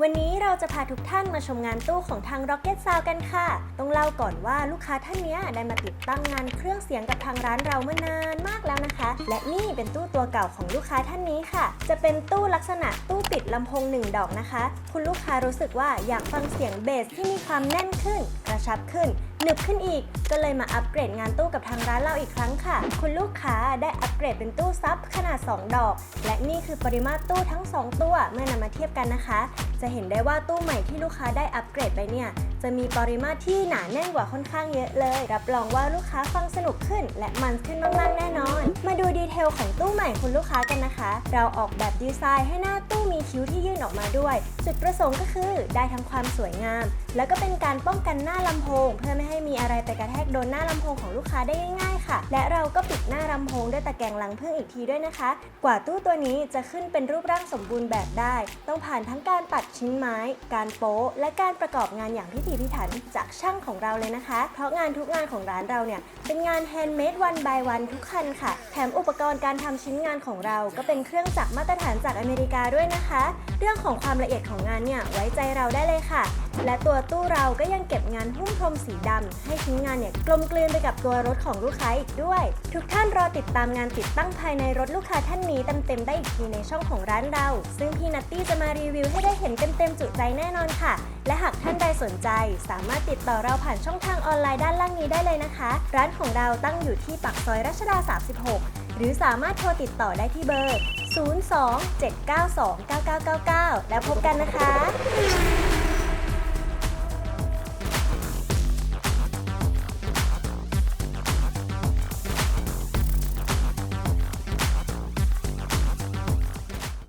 วันนี้เราจะพาทุกท่านมาชมงานตู้ของทาง Rocket Sound กันค่ะ ต้องเล่าก่อนว่าลูกค้าท่านนี้ได้มาติดตั้งงานเครื่องเสียงกับทางร้านเราเมื่อนานมากแล้วนะคะ และนี่เป็นตู้ตัวเก่าของลูกค้าท่านนี้ค่ะ จะเป็นตู้ลักษณะตู้ปิดลำโพงหนึ่งดอกนะคะ คุณลูกค้ารู้สึกว่าอยากฟังเสียงเบสที่มีความแน่นขึ้น กระชับขึ้นหนึบขึ้นอีก ก็เลยมาอัปเกรดงานตู้กับทางร้านเราอีกครั้งค่ะ คุณลูกค้าได้อัปเกรดเป็นตู้ซับขนาด 2 ดอก และนี่คือปริมาตรตู้ทั้ง 2 ตัวเมื่อนำมาเทียบกันนะคะ จะเห็นได้ว่าตู้ใหม่ที่ลูกค้าได้อัปเกรดไปเนี่ย จะมีปริมาตรที่หนาแน่นกว่าค่อนข้างเยอะเลย รับรองว่าลูกค้าฟังสนุกขึ้น และมันขึ้นมากๆแน่นอน มาดูดีเทลของตู้ใหม่คุณลูกค้ากันนะคะ เราออกแบบดีไซน์ให้หน้าตู้มีคิ้วที่ยื่นออกมาด้วย จุดประสงค์ก็คือได้ทั้งความสวยงาม แล้วก็เป็นการป้องกันหน้าลำโพง เพื่อไม่ให้มีอะไรไปกระแทกโดนหน้าลำโพงของลูกค้าได้ง่าย ค่ะ และเราก็ปิดหน้าลำโพงด้วยตะแกรงลังพึ่งอีกทีด้วยนะคะ กว่าตู้ตัวนี้จะขึ้นเป็นรูปร่างสมบูรณ์แบบได้ ต้องผ่านทั้งการปัดชิ้นไม้ การโป๊ะ และการประกอบงานอย่างพิถีพิถันจากช่างของเราเลยนะคะ เพราะงานทุกงานของร้านเราเนี่ยเป็นงานแฮนด์เมดวัน by วันทุกคันค่ะ แถมอุปกรณ์การทำชิ้นงานของเรา ก็เป็นเครื่องจักรมาตรฐานจากอเมริกาด้วยนะคะ เรื่องของความละเอียดของงานเนี่ยไว้ใจเราได้เลยค่ะและตัวตู้เราก็ยังเก็บงานหุ้มพรมสีดำให้ชิ้นงานเนี่ยกลมกลืนไปกับตัวรถของลูกค้าอีกด้วย ทุกท่านรอติดตามงานติดตั้งภายในรถลูกค้าท่านนี้เต็มๆได้อีกทีในช่องของร้านเรา ซึ่งพี่นัตตี้จะมารีวิวให้ได้เห็นเต็มๆจุใจแน่นอนค่ะ และหากท่านใดสนใจ สามารถติดต่อเราผ่านช่องทางออนไลน์ด้านล่างนี้ได้เลยนะคะ ร้านของเราตั้งอยู่ที่ปากซอยรัชดา 36 หรือสามารถโทรติดต่อได้ที่เบอร์ 02 792 9999 แล้วพบกันนะคะ